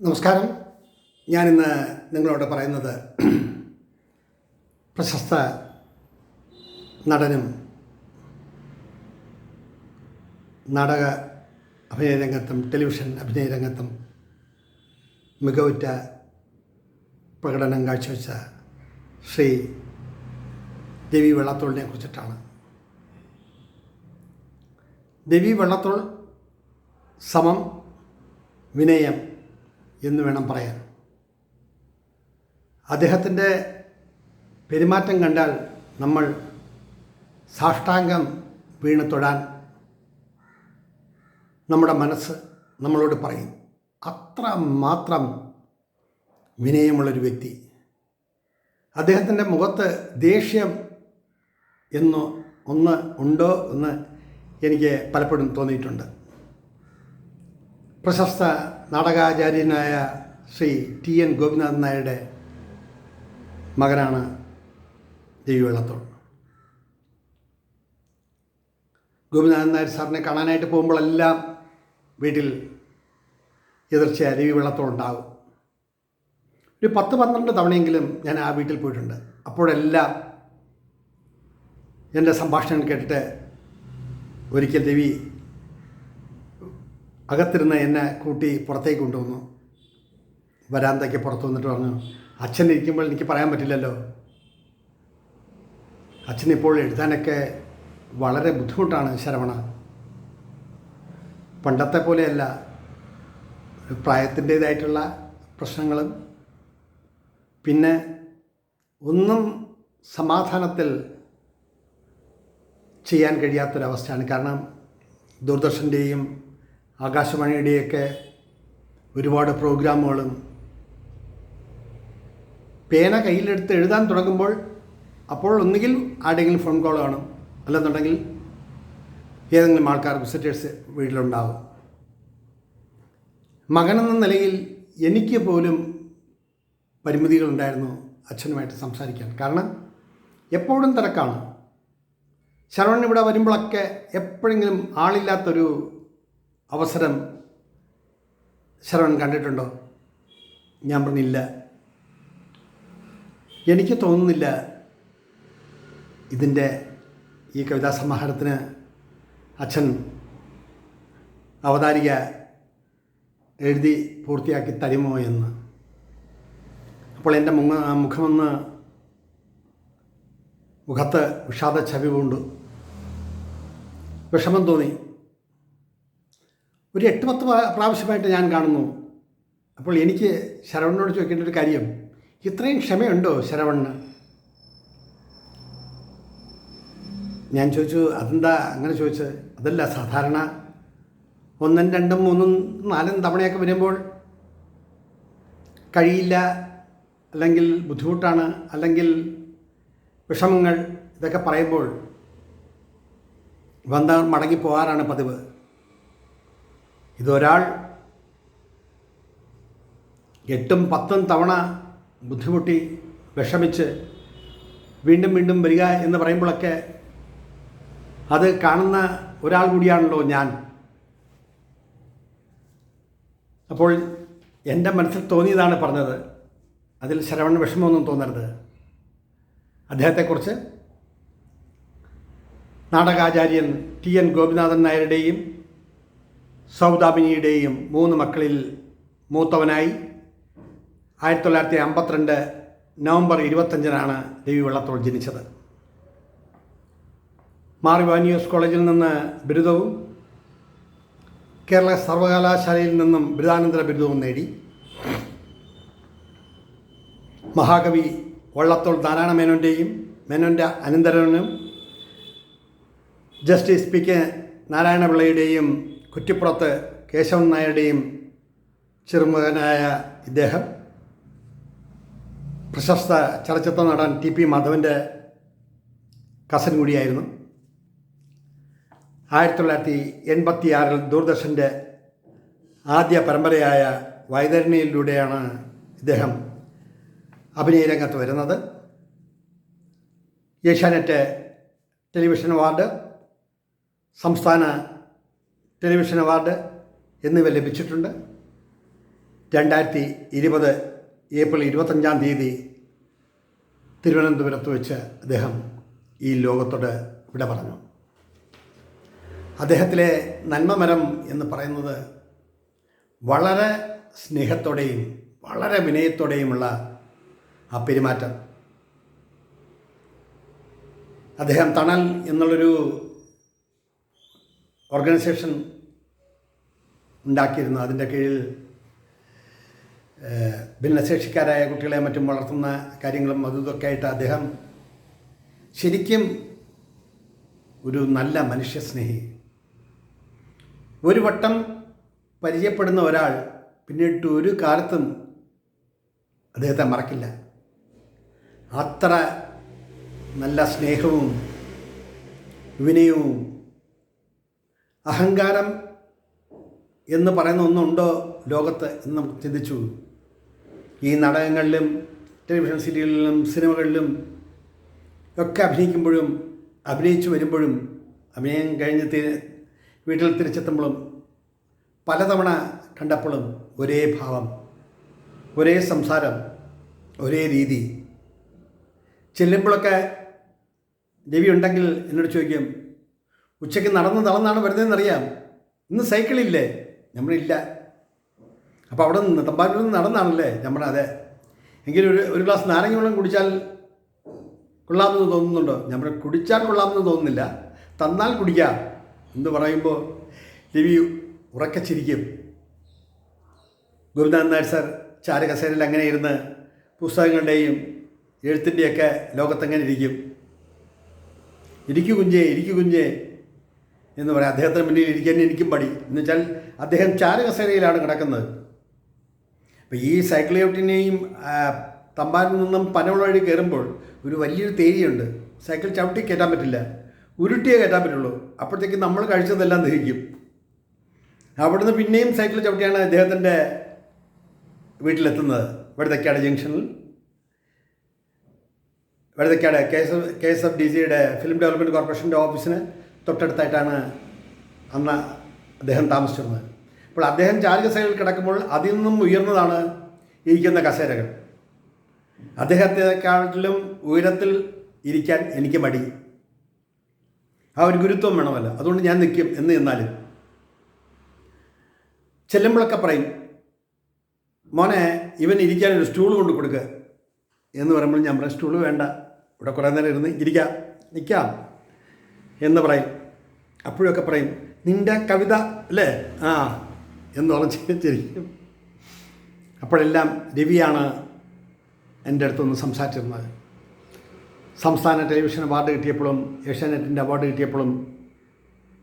നമസ്കാരം. ഞാനിന്ന് നിങ്ങളോട് പറയുന്നത് പ്രശസ്ത നടനും നാടക അഭിനയ രംഗത്തും ടെലിവിഷൻ അഭിനയ രംഗത്തും മികവുറ്റ പ്രകടനം കാഴ്ചവെച്ച ശ്രീ ദേവി വെള്ളത്തോളിനെ കുറിച്ചിട്ടാണ്. ദേവി വെള്ളത്തോൾ സമം വിനയം എന്ന് വേണം പറയാൻ. അദ്ദേഹത്തിന്റെ പെരുമാറ്റം കണ്ടാൽ നമ്മൾ സാഷ്ടാംഗം വീണ് തൊടാൻ നമ്മുടെ മനസ്സ് നമ്മളോട് പറയും. അത്ര മാത്രം വിനയമുള്ളൊരു വ്യക്തി. അദ്ദേഹത്തിന്റെ മുഖത്ത് ദേഷ്യം എന്ന് ഒന്ന് ഉണ്ടോ എന്ന് എനിക്ക് പലപ്പോഴും തോന്നിയിട്ടുണ്ട്. പ്രശസ്ത നാടകാചാര്യനായ ശ്രീ ടി എൻ ഗോപിനാഥൻ നായരുടെ മകനാണ് ദേവി വെള്ളത്തോൾ ഗോപിനാഥൻ നായർ സാറിനെ കാണാനായിട്ട് പോകുമ്പോഴെല്ലാം വീട്ടിൽ എതിർച്ച രവി വെള്ളത്തോൾ ഉണ്ടാകും. ഒരു പത്ത് പന്ത്രണ്ട് തവണയെങ്കിലും ഞാൻ ആ വീട്ടിൽ പോയിട്ടുണ്ട്. അപ്പോഴെല്ലാം എന്റെ സംഭാഷണം കേട്ടിട്ട് ഒരിക്കൽ രവി അകത്തിരുന്ന് എന്നെ കൂട്ടി പുറത്തേക്ക് കൊണ്ടുവന്നു. വരാന്തയ്ക്ക് പുറത്ത് വന്നിട്ട് പറഞ്ഞു അച്ഛൻ ഇരിക്കുമ്പോൾ എനിക്ക് പറയാൻ പറ്റില്ലല്ലോ. അച്ഛനിപ്പോൾ എഴുതാനൊക്കെ വളരെ ബുദ്ധിമുട്ടാണ് ശരവണ. പണ്ടത്തെ പോലെയല്ല. പ്രായത്തിന്റേതായിട്ടുള്ള പ്രശ്നങ്ങളും. പിന്നെ ഒന്നും സമാധാനത്തിൽ ചെയ്യാൻ കഴിയാത്തൊരവസ്ഥയാണ്. കാരണം ദൂരദർശന്റെയും ആകാശവാണിയുടെയൊക്കെ ഒരുപാട് പ്രോഗ്രാമുകളും പേന കയ്യിലെടുത്ത് എഴുതാൻ തുടങ്ങുമ്പോൾ അപ്പോൾ ഒന്നുകിൽ ആരുടെയെങ്കിലും ഫോൺ കോൾ കാണും. അല്ലെന്നുണ്ടെങ്കിൽ ഏതെങ്കിലും ആൾക്കാർ വിസിറ്റേഴ്സ് വീട്ടിലുണ്ടാവും. മകനെന്ന നിലയിൽ എനിക്ക് പോലും പരിമിതികളുണ്ടായിരുന്നു അച്ഛനുമായിട്ട് സംസാരിക്കാൻ. കാരണം എപ്പോഴും തിരക്കാണ്. ശരവൺ ഇവിടെ വരുമ്പോഴൊക്കെ എപ്പോഴെങ്കിലും ആളില്ലാത്തൊരു അവസരം ശരവൺ കണ്ടിട്ടുണ്ടോ? ഞാൻ പറഞ്ഞില്ല. എനിക്ക് തോന്നുന്നില്ല ഇതിന്റെ ഈ കവിതാ സമാഹാരത്തിന് അച്ഛൻ അവതാരിക എഴുതി പൂർത്തിയാക്കി തരുമോ എന്ന്. അപ്പോൾ എന്റെ മുങ്ങ മുഖമൊന്ന് മുഖത്ത് വിഷാദ ചവി കൊണ്ടു വിഷമം തോന്നി. ഒരു എട്ട് പത്ത് പ്രാ- പ്രാവശ്യമായിട്ട് ഞാൻ കാണുന്നു. അപ്പോൾ എനിക്ക് ശരവണനോട് ചോദിക്കേണ്ട ഒരു കാര്യം. ഇത്രയും ക്ഷമയുണ്ടോ ശരവണ്ണ ഞാൻ ചോദിച്ചു അതെന്താ അങ്ങനെ ചോദിച്ചത്? അതല്ല സാധാരണ ഒന്നും രണ്ടും മൂന്നും നാലും തവണയൊക്കെ വരുമ്പോൾ കഴിയില്ല അല്ലെങ്കിൽ ബുദ്ധിമുട്ടാണ് അല്ലെങ്കിൽ വിഷമങ്ങൾ ഇതൊക്കെ പറയുമ്പോൾ വന്നവർ മടങ്ങി പോകാറാണ് പതിവ്. ഇതൊരാൾ എട്ടും പത്തും തവണ ബുദ്ധിമുട്ടി വിഷമിച്ച് വീണ്ടും വീണ്ടും വരിക എന്ന് പറയുമ്പോഴൊക്കെ അത് കാണുന്ന ഒരാൾ കൂടിയാണല്ലോ ഞാൻ. അപ്പോൾ എന്റെ മനസ്സിൽ തോന്നിയതാണ് പറഞ്ഞത്. അതിൽ ശരവണ വിഷമമൊന്നും തോന്നരുത്. അദ്ദേഹത്തെക്കുറിച്ച് നാടകാചാര്യൻ ടി എൻ ഗോപിനാഥൻ നായരുടെയും സൗദാമിനിയുടെയും മൂന്ന് മക്കളിൽ മൂത്തവനായി ആയിരത്തി തൊള്ളായിരത്തി അമ്പത്തിരണ്ട് നവംബർ ഇരുപത്തഞ്ചിനാണ് ദേവി വെള്ളത്തോൾ ജനിച്ചത് മാറിവാനിയോസ് കോളേജിൽ നിന്ന് ബിരുദവും കേരള സർവകലാശാലയിൽ നിന്നും ബിരുദാനന്തര ബിരുദവും നേടി. മഹാകവി വള്ളത്തോൾ നാരായണ മേനോന്റെയും മേനോന്റെ അനന്തരനും ജസ്റ്റിസ് പി കെ നാരായണപിള്ളയുടെയും കുറ്റിപ്പുറത്ത് കേശവൻ നായരുടെയും ചെറുമകനായ ഇദ്ദേഹം പ്രശസ്ത ചലച്ചിത്ര നടൻ ടി പി മാധവന്റെ കസൻ കൂടിയായിരുന്നു. ആയിരത്തി തൊള്ളായിരത്തി എൺപത്തി ആറിൽ ദൂരദർശന്റെ ആദ്യ പരമ്പരയായ വൈതരണിയിലൂടെയാണ് ഇദ്ദേഹം അഭിനയ രംഗത്ത് വരുന്നത്. ഏഷ്യാനെറ്റ് ടെലിവിഷൻ അവാർഡ് സംസ്ഥാന ടെലിവിഷൻ അവാർഡ് എന്നിവ ലഭിച്ചിട്ടുണ്ട്. രണ്ടായിരത്തി ഇരുപത് ഏപ്രിൽ ഇരുപത്തഞ്ചാം തീയതി തിരുവനന്തപുരത്ത് വെച്ച് അദ്ദേഹം ഈ ലോകത്തോട് വിട പറഞ്ഞു. അദ്ദേഹത്തിലെ നന്മമരം എന്ന് പറയുന്നത് വളരെ സ്നേഹത്തോടെയും വളരെ വിനയത്തോടെയുമുള്ള ആ പെരുമാറ്റം. അദ്ദേഹം തണൽ എന്നുള്ളൊരു ഓർഗനൈസേഷൻ ഉണ്ടാക്കിയിരുന്നു. അതിന്റെ കീഴിൽ ഭിന്നശേഷിക്കാരായ കുട്ടികളെ മറ്റും വളർത്തുന്ന കാര്യങ്ങളും അതും ഇതൊക്കെ ആയിട്ട് അദ്ദേഹം ശരിക്കും ഒരു നല്ല മനുഷ്യസ്നേഹി. ഒരു വട്ടം പരിചയപ്പെടുന്ന ഒരാൾ പിന്നീട് ഒരു കാലത്തും അദ്ദേഹത്തെ മറക്കില്ല. അത്ര നല്ല സ്നേഹവും വിനയവും അഹങ്കാരം എന്ന് പറയുന്ന ഒന്നുണ്ടോ ലോകത്ത് എന്ന് നമുക്ക് ചിന്തിച്ചു. ഈ നാടകങ്ങളിലും ടെലിവിഷൻ സീരിയലിലും സിനിമകളിലും ഒക്കെ അഭിനയിക്കുമ്പോഴും അഭിനയിച്ചു വരുമ്പോഴും അഭിനയം കഴിഞ്ഞ് വീട്ടിൽ തിരിച്ചെത്തുമ്പോഴും പലതവണ കണ്ടപ്പോഴും ഒരേ ഭാവം ഒരേ സംസാരം ഒരേ രീതി. ചെല്ലുമ്പോഴൊക്കെ രവി ഉണ്ടെങ്കിൽ എന്നോട് ചോദിക്കും ഉച്ചയ്ക്ക് നടന്ന് നടന്നാണ് വരുന്നതെന്നറിയാം. ഇന്ന് സൈക്കിളില്ലേ നമ്മളില്ല. അപ്പോൾ അവിടെ നിന്ന് തമ്പാനൂരിൽ നിന്ന് നടന്നാണല്ലേ? നമ്മുടെ അതെ. എങ്കിലും ഒരു ഒരു ഗ്ലാസ് നാരങ്ങ വെള്ളം കുടിച്ചാൽ കൊള്ളാമെന്ന് തോന്നുന്നുണ്ടോ? നമ്മൾ കുടിച്ചാൽ കൊള്ളാമെന്ന് തോന്നുന്നില്ല. തന്നാൽ കുടിക്കാം. എന്ന് പറയുമ്പോൾ രവി ഉറക്കച്ചിരിക്കും ഗുരുനാഥ് നായർ സാർ ചാരകസേനയിൽ അങ്ങനെ ഇരുന്ന് പുസ്തകങ്ങളുടെയും എഴുത്തിന്റെയൊക്കെ ലോകത്തെങ്ങനെ ഇരിക്കും? ഇരിക്കു കുഞ്ഞേ ഇരിക്കു കുഞ്ചേ എന്ന് പറയാം. അദ്ദേഹത്തിന് മുന്നിൽ ഇരിക്കാൻ എനിക്കും പടി എന്ന് വെച്ചാൽ അദ്ദേഹം ചാരകസേരയിലാണ് കിടക്കുന്നത്. അപ്പോൾ ഈ സൈക്കിളോട്ടിനെയും തമ്പാനിൽ നിന്നും പനവള വഴി കയറുമ്പോൾ ഒരു വലിയൊരു തേരിയുണ്ട്. സൈക്കിൾ ചവിട്ടി കയറ്റാൻ പറ്റില്ല. ഉരുട്ടിയേ കയറ്റാൻ പറ്റുള്ളൂ. അപ്പോഴത്തേക്ക് നമ്മൾ കഴിച്ചതെല്ലാം ദഹിക്കും. അവിടുന്ന് പിന്നെയും സൈക്കിൾ ചവിട്ടിയാണ് അദ്ദേഹത്തിന്റെ വീട്ടിലെത്തുന്നത്. വെടുതക്കാട് ജംഗ്ഷനിൽ. Veduthakkad K S K S F D സിയുടെ ഫിലിം ഡെവലപ്മെന്റ് കോർപ്പറേഷന്റെ ഓഫീസിന് തൊട്ടടുത്തായിട്ടാണ് അന്ന് അദ്ദേഹം താമസിച്ചിരുന്നത്. അപ്പോൾ അദ്ദേഹം ചാരികസേനയിൽ കിടക്കുമ്പോൾ അതിൽ നിന്നും ഉയർന്നതാണ് ഇരിക്കുന്ന കസേരകൾ. അദ്ദേഹത്തെക്കാട്ടിലും ഉയരത്തിൽ ഇരിക്കാൻ എനിക്ക് മടി. ആ ഒരു ഗുരുത്വം വേണമല്ലോ. അതുകൊണ്ട് ഞാൻ നിൽക്കും എന്ന് ചെന്നാലും ചെല്ലുമ്പോഴൊക്കെ പറയും മോനെ ഇവൻ ഇരിക്കാൻ ഒരു സ്റ്റൂൾ കൊണ്ട് കൊടുക്കുക എന്ന് പറയുമ്പോൾ ഞാൻ പറയാം സ്റ്റൂൾ വേണ്ട. ഇവിടെ കുറേ നേരം ഇരുന്ന് ഇരിക്കാം. നിൽക്കാം. എന്ന് പറയും. അപ്പോഴൊക്കെ പറയും നിന്റെ കവിത അല്ലേ? ആ എന്ന് പറഞ്ഞ് ചിരിക്കും. അപ്പോഴെല്ലാം രവിയാണ് എന്റെ അടുത്തൊന്ന് സംസാരിച്ചിരുന്നത്. സംസ്ഥാന ടെലിവിഷൻ അവാർഡ് കിട്ടിയപ്പോഴും ഏഷ്യാനെറ്റിന്റെ അവാർഡ് കിട്ടിയപ്പോഴും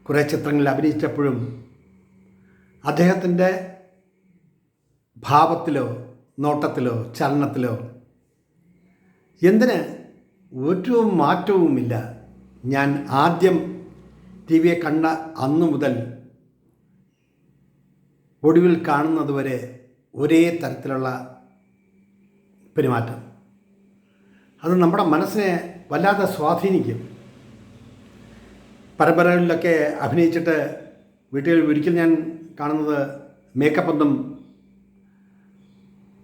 കുറേ ചിത്രങ്ങളിൽ അഭിനയിച്ചപ്പോഴും അദ്ദേഹത്തിന്റെ ഭാവത്തിലോ നോട്ടത്തിലോ ചലനത്തിലോ എന്തിന് ഒരു മാറ്റവുമില്ല. ഞാൻ ആദ്യം ടി വിയെ കണ്ട അന്നു മുതൽ ഒടുവിൽ കാണുന്നതുവരെ ഒരേ തരത്തിലുള്ള പെരുമാറ്റം. അത് നമ്മുടെ മനസ്സിനെ വല്ലാതെ സ്വാധീനിക്കും. പരമ്പരകളിലൊക്കെ അഭിനയിച്ചിട്ട് വീട്ടിൽ ഒരിക്കൽ ഞാൻ കാണുന്നത് മേക്കപ്പ് ഒന്നും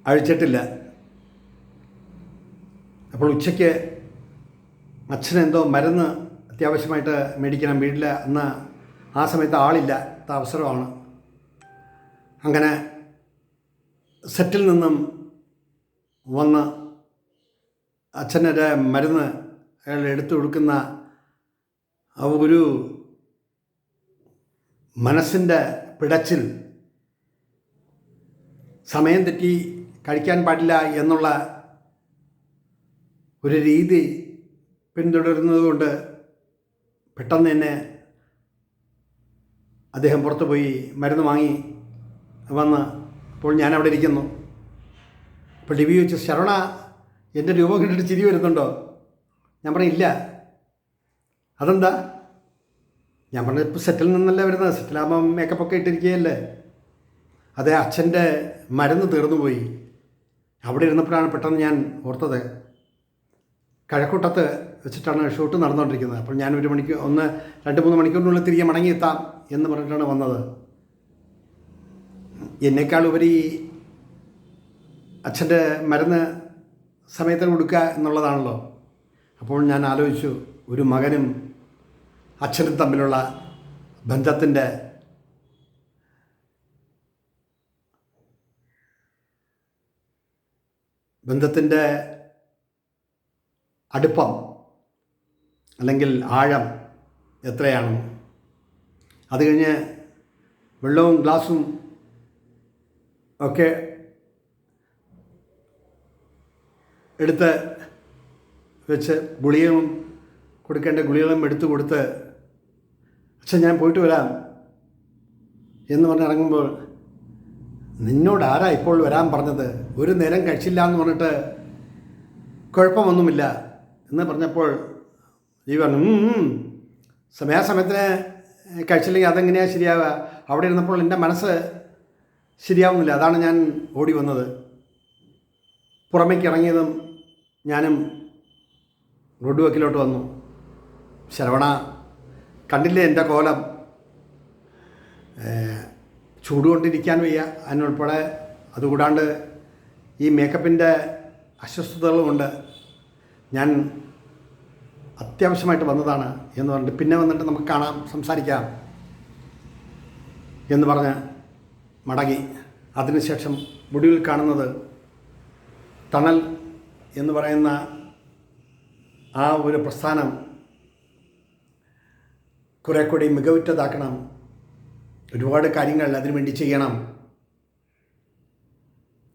അഴിച്ചിട്ടില്ല. അപ്പോൾ ഉച്ചയ്ക്ക് അച്ഛനെന്തോ മരുന്ന് അത്യാവശ്യമായിട്ട് മേടിക്കണം. വീട്ടിൽ അന്ന് ആ സമയത്ത് ആളില്ല. അവസരമാണ്. അങ്ങനെ സെറ്റിൽ നിന്നും വന്ന് അച്ഛന്റെ മരുന്ന് അയാൾ എടുത്തു കൊടുക്കുന്ന ആ ഒരു മനസ്സിന്റെ പിടച്ചിൽ സമയം തെറ്റി കഴിക്കാൻ പാടില്ല എന്നുള്ള ഒരു രീതി പിന്തുടരുന്നതുകൊണ്ട് പെട്ടെന്ന് തന്നെ അദ്ദേഹം പുറത്തു പോയി മരുന്ന് വാങ്ങി വന്ന് അപ്പോൾ ഞാനവിടെ ഇരിക്കുന്നു. അപ്പോൾ ഡിവി വെച്ച് ശരവണ എന്റെ രൂപം കണ്ടിട്ട് ചിരി വരുന്നുണ്ടോ? ഞാൻ പറഞ്ഞു ഇല്ല. അതെന്താ? ഞാൻ പറഞ്ഞ ഇപ്പോൾ സെറ്റിൽ നിന്നല്ലേ വരുന്നത്. സെറ്റിലാകുമ്പം മേക്കപ്പൊക്കെ ഇട്ടിരിക്കുകയല്ലേ. അതെ അച്ഛന്റെ മരുന്ന് തീർന്നു പോയി അവിടെ ഇരുന്നപ്പോഴാണ് പെട്ടെന്ന് ഞാൻ ഓർത്തത്. കഴക്കൂട്ടത്ത് വെച്ചിട്ടാണ് ഷൂട്ട് നടന്നുകൊണ്ടിരിക്കുന്നത്. അപ്പോൾ ഞാൻ ഒരു മണിക്കൂർ ഒന്ന് രണ്ട് മൂന്ന് മണിക്കൂറിനുള്ളിൽ തിരികെ മടങ്ങിയെത്താം എന്ന് പറഞ്ഞിട്ടാണ് വന്നത്. എന്നേക്കാൾ ഉപരി അച്ഛന്റെ മരുന്ന് സമയത്തിന് കൊടുക്കുക എന്നുള്ളതാണല്ലോ. അപ്പോൾ ഞാൻ ആലോചിച്ചു ഒരു മകനും അച്ഛനും തമ്മിലുള്ള ബന്ധത്തിന്റെ ബന്ധത്തിന്റെ അടുപ്പം അല്ലെങ്കിൽ ആഴം എത്രയാണ്? അത് കഴിഞ്ഞ് വെള്ളവും ഗ്ലാസും ഒക്കെ എടുത്ത് വെച്ച് ഗുളികയും കൊടുക്കേണ്ട ഗുളികളും എടുത്ത് കൊടുത്ത് അച്ഛൻ ഞാൻ പോയിട്ട് വരാം. എന്ന് പറഞ്ഞിറങ്ങുമ്പോൾ നിന്നോട് ആരാ ഇപ്പോൾ വരാൻ പറഞ്ഞത്? ഒരു നേരം കഴിച്ചില്ല എന്ന് പറഞ്ഞിട്ട് കുഴപ്പമൊന്നുമില്ല എന്ന് പറഞ്ഞപ്പോൾ ഈ പറഞ്ഞു "ഉം, ഉം. സമയാസമയത്തിന് കഴിച്ചില്ലെങ്കിൽ അതെങ്ങനെയാണ് ശരിയാവുക? അവിടെ ഇരുന്നപ്പോൾ എന്റെ മനസ്സ് ശരിയാവുന്നില്ല. അതാണ് ഞാൻ ഓടി വന്നത്. പുറമേക്ക് ഇറങ്ങിയതും ഞാനും റോഡ് വക്കിലോട്ട് വന്നു. ശരവണ കണ്ടില്ലേ എന്റെ കോലം? ചൂടുകൊണ്ടിരിക്കാൻ വയ്യ. അതിനുൾപ്പെടെ അതുകൂടാണ്ട് ഈ മേക്കപ്പിന്റെ അസ്വസ്ഥതകളുമുണ്ട്. ഞാൻ അത്യാവശ്യമായിട്ട് വന്നതാണ് എന്ന് പറഞ്ഞിട്ട് പിന്നെ വന്നിട്ട് നമുക്ക് കാണാം സംസാരിക്കാം എന്ന് പറഞ്ഞ് മടങ്ങി. അതിനുശേഷം മുടിവിൽ കാണുന്നത് തണൽ എന്ന് പറയുന്ന ആ ഒരു പ്രസ്ഥാനം കുറെ കൂടി മികവുറ്റതാക്കണം. ഒരുപാട് കാര്യങ്ങൾ അതിനുവേണ്ടി ചെയ്യണം.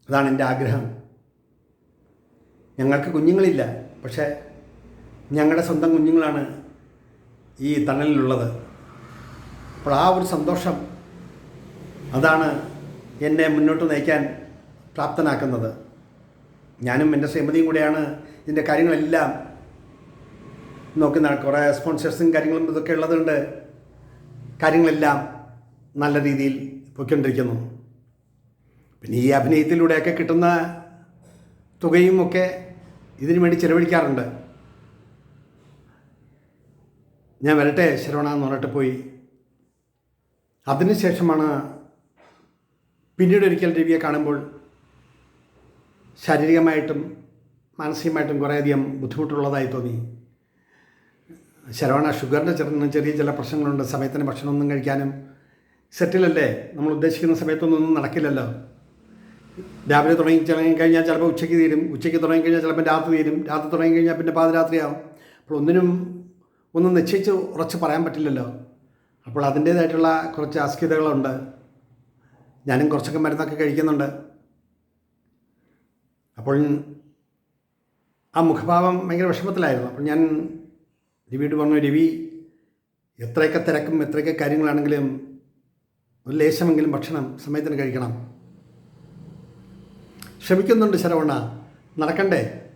അതാണ് എന്റെ ആഗ്രഹം. ഞങ്ങൾക്ക് കുഞ്ഞുങ്ങളില്ല പക്ഷേ ഞങ്ങളുടെ സ്വന്തം കുഞ്ഞുങ്ങളാണ് ഈ തണലിലുള്ളത്. അപ്പോൾ ആ ഒരു സന്തോഷം അതാണ് എന്നെ മുന്നോട്ട് നയിക്കാൻ പ്രാപ്തനാക്കുന്നത്. ഞാനും എന്റെ ശ്രീമതിയും കൂടെയാണ് ഇതിന്റെ കാര്യങ്ങളെല്ലാം നോക്കുന്ന കുറേ സ്പോൺസേഴ്സും കാര്യങ്ങളും ഇതൊക്കെ ഉള്ളതുകൊണ്ട് കാര്യങ്ങളെല്ലാം നല്ല രീതിയിൽ പൊയ്ക്കൊണ്ടിരിക്കുന്നു. പിന്നെ ഈ അഭിനയത്തിലൂടെയൊക്കെ കിട്ടുന്ന തുകയും ഒക്കെ ഇതിനു വേണ്ടി ചിലവഴിക്കാറുണ്ട്. ഞാൻ വരട്ടെ ശരവണ എന്ന് പറഞ്ഞിട്ട് പോയി. അതിനുശേഷമാണ് പിന്നീട് ഒരിക്കൽ രവിയെ കാണുമ്പോൾ ശാരീരികമായിട്ടും മാനസികമായിട്ടും കുറേയധികം ബുദ്ധിമുട്ടുള്ളതായി തോന്നി. ശരവണ ഷുഗറിന്റെ ചെറിയ ചെറിയ ചില പ്രശ്നങ്ങളുണ്ട്. സമയത്തിന് ഭക്ഷണമൊന്നും കഴിക്കാനും സെറ്റിലല്ലേ? നമ്മൾ ഉദ്ദേശിക്കുന്ന സമയത്തൊന്നും നടക്കില്ലല്ലോ. രാവിലെ തുടങ്ങി തുടങ്ങി കഴിഞ്ഞാൽ ചിലപ്പോൾ ഉച്ചയ്ക്ക് തീരും. ഉച്ചയ്ക്ക് തുടങ്ങി കഴിഞ്ഞാൽ ചിലപ്പോൾ രാത്രി തീരും. രാത്രി തുടങ്ങി കഴിഞ്ഞാൽ പിന്നെ പാതിരാത്രിയാവും. അപ്പോൾ ഒന്നിനും ഒന്നും നിശ്ചയിച്ച് ഉറച്ച് പറയാൻ പറ്റില്ലല്ലോ. അപ്പോൾ അതിന്റേതായിട്ടുള്ള കുറച്ച് അസ്കിതകളുണ്ട്. ഞാനും കുറച്ചൊക്കെ മരുന്നൊക്കെ കഴിക്കുന്നുണ്ട്. അപ്പോൾ ആ മുഖഭാവം ഭയങ്കര വിഷമത്തിലായിരുന്നു. അപ്പോൾ ഞാൻ രവിയോട് പറഞ്ഞു രവി എത്രയൊക്കെ തിരക്കും എത്രയൊക്കെ കാര്യങ്ങളാണെങ്കിലും ഒരു ലേശമെങ്കിലും ഭക്ഷണം സമയത്തിന് കഴിക്കണം. ശ്രമിക്കുന്നുണ്ട് ശരവണ്ണ നടക്കണ്ടേ?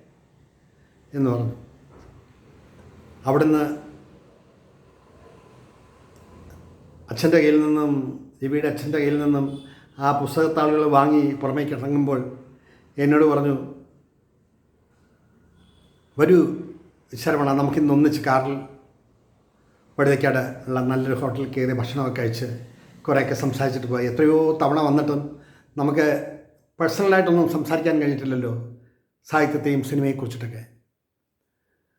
എന്ന് പറഞ്ഞു. അവിടുന്ന് അച്ഛന്റെ കയ്യിൽ നിന്നും രവിയുടെ അച്ഛന്റെ കയ്യിൽ നിന്നും ആ പുസ്തകത്താളുകൾ വാങ്ങി പുറമേക്ക് ഇറങ്ങുമ്പോൾ എന്നോട് പറഞ്ഞു വരൂ ശരവണ നമുക്കിന്ന് ഒന്നിച്ച് കാറിൽ വഴുതയ്ക്കാട് ഉള്ള നല്ലൊരു ഹോട്ടലിൽ കയറി ഭക്ഷണമൊക്കെ കഴിച്ച് കുറേയൊക്കെ സംസാരിച്ചിട്ട് പോയി. എത്രയോ തവണ വന്നിട്ടും നമുക്ക് പേഴ്സണലായിട്ടൊന്നും സംസാരിക്കാൻ കഴിഞ്ഞിട്ടില്ലല്ലോ സാഹിത്യത്തെയും സിനിമയെക്കുറിച്ചിട്ടൊക്കെ.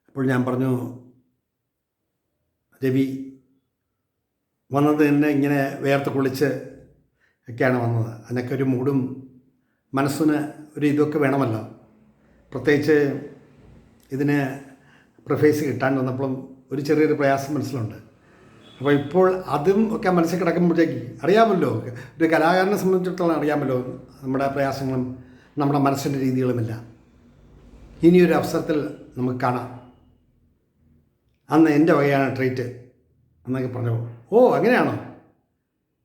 അപ്പോൾ ഞാൻ പറഞ്ഞു രവി വന്നത് തന്നെ ഇങ്ങനെ വേർത്ത് കുളിച്ച് ഒക്കെയാണ് വന്നത്. അതിനൊക്കെ ഒരു മൂടും മനസ്സിന് ഒരു ഇതൊക്കെ വേണമല്ലോ. പ്രത്യേകിച്ച് ഇതിന് പ്രൊഫേസ് കിട്ടാണ്ട് വന്നപ്പോഴും ഒരു ചെറിയൊരു പ്രയാസം മനസ്സിലുണ്ട്. അപ്പോൾ ഇപ്പോൾ അതും ഒക്കെ മനസ്സിൽ കിടക്കുമ്പോഴത്തേക്ക് അറിയാമല്ലോ ഒരു കലാകാരനെ സംബന്ധിച്ചിടത്തോളം അറിയാമല്ലോ നമ്മുടെ പ്രയാസങ്ങളും നമ്മുടെ മനസ്സിന്റെ രീതികളുമെല്ലാം. ഇനിയൊരു അവസരത്തിൽ നമുക്ക് കാണാം. അന്ന് എന്റെ വകയാണ് ട്രീറ്റ് എന്നൊക്കെ പറഞ്ഞു ഓ അങ്ങനെയാണോ?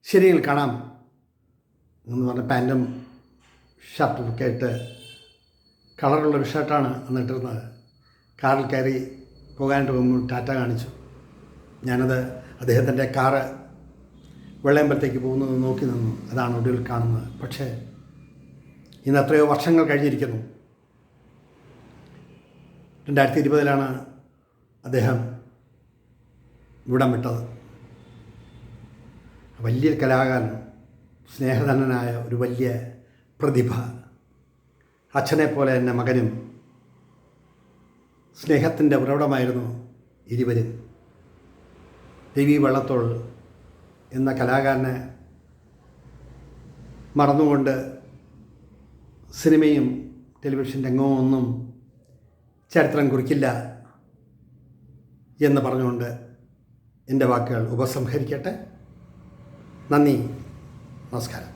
ശരിയെങ്കിൽ കാണാം എന്ന് പറഞ്ഞ പാന്റും ഷർട്ടും ഒക്കെ കളറുള്ള ഒരു ഷർട്ടാണ് അന്ന് ഇട്ടിരുന്നത്. കാറിൽ കയറി പോകാനായിട്ട് പോകുമ്പോൾ ടാറ്റ കാണിച്ചു. ഞാനത് അദ്ദേഹത്തിന്റെ കാറ് വെള്ളയമ്പലത്തേക്ക് പോകുന്നത് നോക്കി നിന്നു. അതാണ് ഒടുവിൽ കാണുന്നത്. പക്ഷേ ഇന്ന് എത്രയോ വർഷങ്ങൾ കഴിഞ്ഞിരിക്കുന്നു. രണ്ടായിരത്തി ഇരുപതിലാണ് അദ്ദേഹം ഇവിടം വിട്ടത്. വലിയൊരു കലാകാരൻ സ്നേഹധനനായ ഒരു വലിയ പ്രതിഭ. അച്ഛനെ പോലെ തന്നെ മകനും സ്നേഹത്തിന്റെ ഉറവിടമായിരുന്നു ഇരുവരും. രവി വള്ളത്തോൾ എന്ന കലാകാരനെ മറന്നുകൊണ്ട് സിനിമയും ടെലിവിഷൻ രംഗവും ഒന്നും ചരിത്രം കുറിക്കില്ല എന്ന് പറഞ്ഞുകൊണ്ട് എന്റെ വാക്കുകൾ ഉപസംഹരിക്കട്ടെ. നന്ദി. നമസ്കാരം.